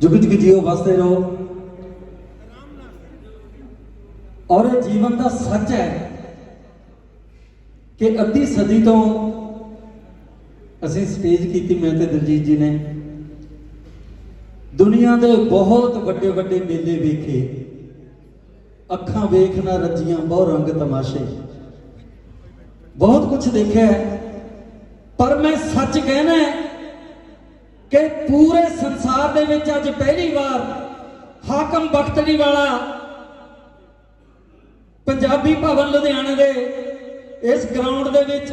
ਜੁਗ ਜੁਗ ਜੀਓ ਵਸਦੇ ਰਹੋ। ਔਰ ਇਹ ਜੀਵਨ ਦਾ ਸੱਚ ਹੈ ਕਿ ਅੱਧੀ ਸਦੀ ਤੋਂ ਅਸੀਂ ਸਟੇਜ ਕੀਤੀ, ਮੈਂ ਤੇ ਦਲਜੀਤ ਜੀ ਨੇ। ਦੁਨੀਆ ਦੇ ਬਹੁਤ ਵੱਡੇ ਵੱਡੇ ਮੇਲੇ ਵੇਖੇ। ਅੱਖਾਂ ਵੇਖ ਨਾ ਰੱਜੀਆਂ, ਬਹੁ ਰੰਗ ਤਮਾਸ਼ੇ। ਬਹੁਤ ਕੁਝ ਦੇਖਿਆ ਪਰ ਮੈਂ ਸੱਚ ਕਹਿਣਾ ਹੈ ਕਿ ਪੂਰੇ ਸੰਸਾਰ ਦੇ ਵਿੱਚ ਅੱਜ ਪਹਿਲੀ ਵਾਰ ਹਾਕਮ ਬਖਤੜੀ ਵਾਲਾ ਪੰਜਾਬੀ ਭਵਨ ਲੁਧਿਆਣੇ ਦੇ ਇਸ ਗਰਾਊਂਡ ਦੇ ਵਿੱਚ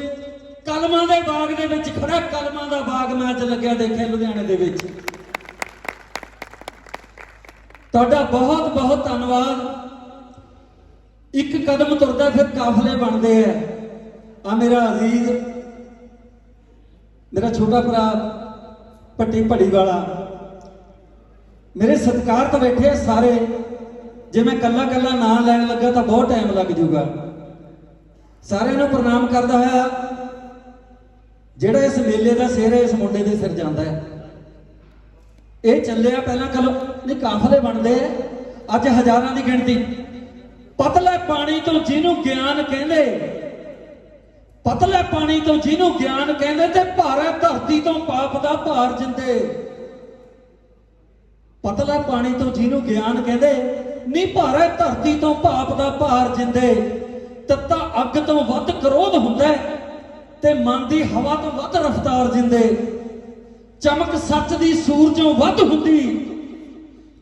ਕਲਮਾਂ ਦੇ ਬਾਗ ਦੇ ਵਿੱਚ ਖੜਾ ਕਲਮਾਂ ਦਾ ਬਾਗ ਮੈਂ ਅੱਜ ਲੱਗਿਆ ਦੇਖਿਆ ਲੁਧਿਆਣੇ ਦੇ ਵਿੱਚ। ਤੁਹਾਡਾ ਬਹੁਤ ਬਹੁਤ ਧੰਨਵਾਦ। ਇੱਕ ਕਦਮ ਤੁਰਦਾ ਫਿਰ ਕਾਫਲੇ ਬਣਦੇ ਆ। ਆ ਮੇਰਾ ਅਜ਼ੀਜ਼, ਮੇਰਾ ਛੋਟਾ ਭਰਾ ਪੱਟੀ ਭੜੀ ਵਾਲਾ। ਮੇਰੇ ਸਤਿਕਾਰ ਤੋਂ ਬੈਠੇ ਸਾਰੇ। ਜੇ ਮੈਂ ਕੱਲਾ ਕੱਲਾ ਨਾਂ ਲੈਣ ਲੱਗਾ ਤਾਂ ਬਹੁਤ ਟਾਈਮ ਲੱਗ ਜਾਊਗਾ। ਸਾਰਿਆਂ ਨੂੰ ਪ੍ਰਣਾਮ ਕਰਦਾ ਹੋਇਆ। ਜਿਹੜਾ ਇਸ ਮੇਲੇ ਦਾ ਸਿਰ ਹੈ, ਇਸ ਮੁੰਡੇ ਦੇ ਸਿਰ ਜਾਂਦਾ ਹੈ। ਇਹ ਚੱਲਿਆ ਪਹਿਲਾਂ ਕਲੋ ਨਹੀਂ, ਕਾਫਲੇ ਬਣਦੇ ਅੱਜ ਹਜ਼ਾਰਾਂ ਦੀ ਗਿਣਤੀ। ਪਤਲੇ ਪਾਣੀ ਤੋਂ ਜਿਹਨੂੰ ਗਿਆਨ ਕਹਿੰਦੇ ਪਤਲੇ ਪਾਣੀ ਤੋਂ ਜਿਹਨੂੰ ਗਿਆਨ ਕਹਿੰਦੇ ਤੇ ਭਾਰੇ ਧਰਤੀ ਤੋਂ ਪਾਪ ਦਾ ਭਾਰ ਜਿੰਦੇ। ਪਤਲਾ ਪਾਣੀ ਤੋਂ ਜਿਹਨੂੰ ਗਿਆਨ ਕਹਿੰਦੇ ਨਹੀਂ ਭਾਰੇ ਧਰਤੀ ਤੋਂ ਪਾਪ ਦਾ ਭਾਰ ਜਿੰਦੇ। ਤੱਤਾ ਅੱਗ ਤੋਂ ਵੱਧ ਕਰੋਧ ਹੁੰਦਾ ਤੇ ਮਨ ਦੀ ਹਵਾ ਤੋਂ ਵੱਧ ਰਫ਼ਤਾਰ ਜਿੰਦੇ। ਚਮਕ ਸੱਚ ਦੀ ਸੂਰਜੋਂ ਵੱਧ ਹੁੰਦੀ।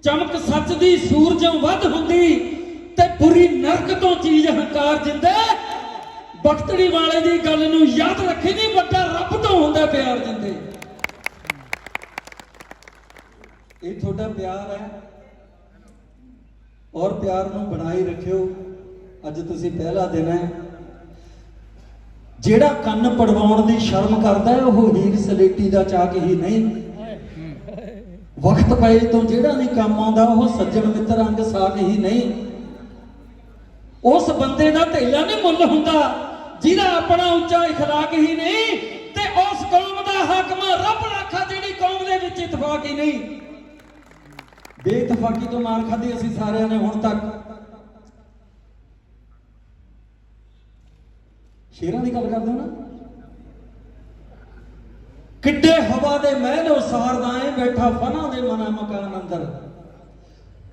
ਚਮਕ ਸੱਚ ਦੀ ਸੂਰਜੋਂ ਵੱਧ ਹੁੰਦੀ ਤੇ ਬੁਰੀ ਨਰਕ ਤੋਂ ਚੀਜ਼ ਹੰਕਾਰ ਜਿੰਦੇ। ਬਖਤੜੀ ਵਾਲੇ ਦੀ ਗੱਲ ਨੂੰ ਯਾਦ ਰੱਖੀ ਨਹੀਂ ਵੱਡਾ ਰੱਬ ਤੋਂ ਹੁੰਦਾ ਪਿਆਰ ਦਿੰਦੇ। ਇਹ ਤੁਹਾਡਾ ਪਿਆਰ ਹੈ। ਔਰ ਪਿਆਰ ਨੂੰ ਬਣਾਈ ਰੱਖਿਓ। ਅੱਜ ਤੁਸੀਂ ਪਹਿਲਾ ਦਿਨ ਹੈ। ਜਿਹੜਾ ਕੰਨ ਪੜਵਾਉਣ ਦੀ ਸ਼ਰਮ ਕਰਦਾ ਹੈ, ਉਹ ਹੀਰ ਸਲੇਟੀ ਦਾ ਚਾਕ ਹੀ ਨਹੀਂ। ਵਕਤ ਪਏ ਤੋਂ ਜਿਹੜਾ ਨਹੀਂ ਕੰਮ ਆਉਂਦਾ, ਉਹ ਸੱਜਣ ਮਿੱਤਰ ਅੰਗ ਸਾਕ ਹੀ ਨਹੀਂ। ਉਸ ਬੰਦੇ ਦਾ ਧੇਲਾ ਨਹੀਂ ਮੁੱਲ ਹੁੰਦਾ। ਜਿਹਦਾ ਆਪਣਾ ਉੱਚਾ اخلاق ਹੀ ਨਹੀਂ ਤੇ ਉਸ ਕੌਮ ਦਾ ਹਾਕਮ ਰੱਬ ਰਾਖਾ ਜਿਹੜੀ ਕੌਮ ਦੇ ਵਿੱਚ ਇਤਫਾਕ ਹੀ ਨਹੀਂ ਬੇਇਤਫਾਕੀ ਤੋਂ ਮਾਰ ਖਾਧੀ ਅਸੀਂ ਸਾਰਿਆਂ ਨੇ ਹੁਣ ਤੱਕ ਸ਼ੇਰਾਂ ਦੀ ਗੱਲ ਕਰਦੇ ਹੋ ਨਾ ਕਿੱਡੇ ਹਵਾ ਦੇ ਮਹਿਲ ਸਾਰਦਾ ਏ ਬੈਠਾ ਫਨਾ ਦੇ ਮਨਾ ਮਕਾਨ ਅੰਦਰ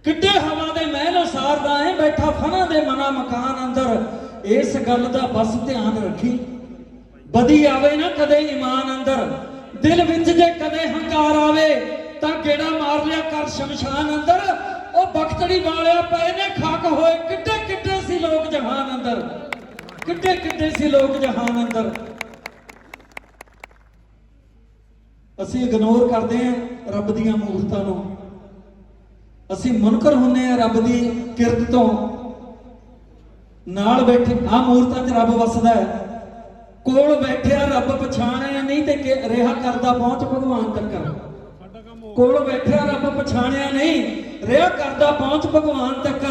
ਕਿੱਡੇ ਹਵਾ ਦੇ ਮਹਿਲ ਸਾਰਦਾ ਏ ਬੈਠਾ ਫਨਾ ਦੇ ਮਨਾ ਮਕਾਨ ਅੰਦਰ ਇਸ ਗੱਲ ਦਾ ਬਸ ਧਿਆਨ ਰੱਖੀ। ਬਦੀ ਆਵੇ ਨਾ ਕਦੇ ਇਮਾਨ ਅੰਦਰ, ਦਿਲ ਵਿੱਚ ਜੇ ਕਦੇ ਹੰਕਾਰ ਆਵੇ, ਤਾਂ ਗੇੜਾ ਮਾਰ ਲਿਆ ਕਰ ਸ਼ਮਸ਼ਾਨ ਅੰਦਰ। ਉਹ ਬਖਤੜੀ ਵਾਲਿਆ ਪਏ ਨੇ, ਖਾਕ ਹੋਏ ਕਿੱਡੇ ਕਿੱਡੇ ਸੀ ਲੋਕ ਜਹਾਨ ਅੰਦਰ। ਕਿੱਡੇ ਕਿੱਡੇ ਸੀ ਲੋਕ ਜਹਾਨ ਅੰਦਰ। ਅਸੀਂ ਇਗਨੋਰ ਕਰਦੇ ਹਾਂ ਰੱਬ ਦੀਆਂ ਮੂਰਤਾਂ ਨੂੰ। ਅਸੀਂ ਮੁਨਕਰ ਹੁੰਨੇ ਆ ਰੱਬ ਦੀ ਕਿਰਤ ਤੋਂ। ਨਾਲ ਬੈਠੇ ਆ ਮੂਰਤਾਂ 'ਚ ਰੱਬ ਵਸਦਾ ਹੈ। ਕੋਲ ਬੈਠਿਆ ਰੱਬ ਪਛਾਣਿਆ ਨਹੀਂ ਤੇ ਰਿਹਾ ਕਰਦਾ ਪਹੁੰਚ ਭਗਵਾਨ ਤੱਕ ਕੋਲ ਬੈਠਿਆ ਰੱਬ ਪਛਾਣਿਆ ਨਹੀਂ, ਰਿਹਾ ਕਰਦਾ ਪਹੁੰਚ ਭਗਵਾਨ ਤੱਕ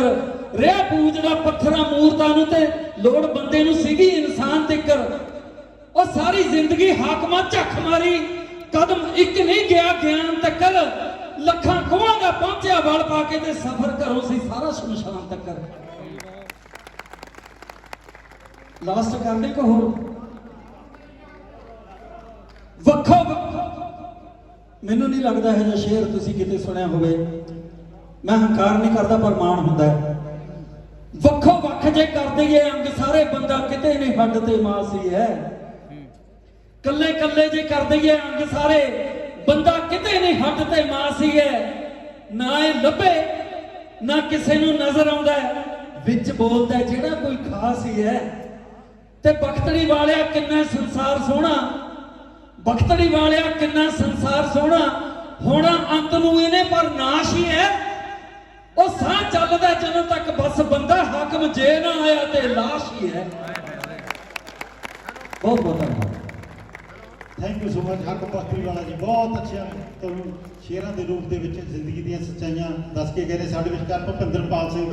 ਰਿਹਾ ਪੂਜਦਾ ਪੱਥਰਾਂ ਮੂਰਤਾਂ ਨੂੰ ਤੇ ਲੋੜ ਬੰਦੇ ਨੂੰ ਸੀਗੀ ਇਨਸਾਨ ਤੱਕ ਉਹ ਸਾਰੀ ਜ਼ਿੰਦਗੀ ਹਾਕਮਾਂ ਝੱਖ ਮਾਰੀ, ਕਦਮ ਇੱਕ ਨਹੀਂ ਗਿਆ ਗਿਆਨ ਤੱਕ ਲੱਖਾਂ ਕੋਹਾਂ ਦਾ ਪਹੁੰਚਿਆ ਵਲ ਪਾ ਕੇ ਤੇ ਸਫ਼ਰ ਕਰੋ ਸੀ ਸਾਰਾ ਸ਼ਮਸ਼ਾਨ ਤੱਕ ਲਾਸਟ ਕਰਨੇ ਕੋ ਹੋਰ ਵੱਖੋ ਵੱਖੋ। ਮੈਨੂੰ ਨਹੀਂ ਲੱਗਦਾ ਇਹ ਜਿਹਾ ਸ਼ੇਰ ਤੁਸੀਂ ਕਿਤੇ ਸੁਣਿਆ ਹੋਵੇ। ਮੈਂ ਹੰਕਾਰ ਨਹੀਂ ਕਰਦਾ ਪਰ ਮਾਣ ਹੁੰਦਾ ਹੈ। ਵੱਖੋ ਵੱਖ ਜੇ ਕਰ ਦਈਏ ਅੰਗ ਸਾਰੇ, ਬੰਦਾ ਕਿਤੇ ਨਹੀਂ ਹੱਡ ਤੇ ਮਾਸੀ ਹੈ। ਕੱਲੇ ਕੱਲੇ ਜੇ ਕਰ ਦਈਏ ਅੰਗ ਸਾਰੇ, ਬੰਦਾ ਕਿਤੇ ਨਹੀਂ ਹੱਡ ਤੇ ਮਾਸੀ ਹੈ। ਨਾ ਇਹ ਲੱਭੇ, ਨਾ ਕਿਸੇ ਨੂੰ ਨਜ਼ਰ ਆਉਂਦਾ ਵਿੱਚ ਬੋਲਦਾ ਜਿਹੜਾ ਕੋਈ ਖਾਸ ਹੀ ਹੈ ਤੇ ਬਖਤੜੀ ਵਾਲਿਆ ਕਿੰਨਾ ਸੰਸਾਰ ਸੋਹਣਾ। ਬਖਤੜੀ ਵਾਲਿਆ ਕਿੰਨਾ ਸੰਸਾਰ ਸੋਹਣਾ। ਹੋਣਾ ਅੰਤ ਨੂੰ ਇਹਨੇ ਪਰ ਨਾਸ਼ ਹੀ ਹੈ। ਉਹ ਸਾਹ ਚੱਲਦਾ ਜਦੋਂ ਤੱਕ ਬਸ ਬੰਦਾ ਹਾਕਮ ਜੇ ਨਾ ਆਇਆ ਤੇ ਲਾਸ਼ ਹੀ ਹੈ। ਬਹੁਤ ਬਹੁਤ ਧੰਨਵਾਦ। ਥੈਂਕ ਯੂ ਸੋ ਮਚ ਹੱਕ ਬਖਤਰੀ ਵਾਲਾ ਜੀ। ਬਹੁਤ ਅੱਛਾ ਤੁਹਾਨੂੰ ਸ਼ੇਰਾਂ ਦੇ ਰੂਪ ਦੇ ਵਿੱਚ ਜ਼ਿੰਦਗੀ ਦੀਆਂ ਸੱਚਾਈਆਂ ਦੱਸ ਕੇ ਗਏ ਨੇ। ਸਾਡੇ ਵਿਚਕਾਰ ਭੁਪਿੰਦਰਪਾਲ ਸਿੰਘ ਜੀ।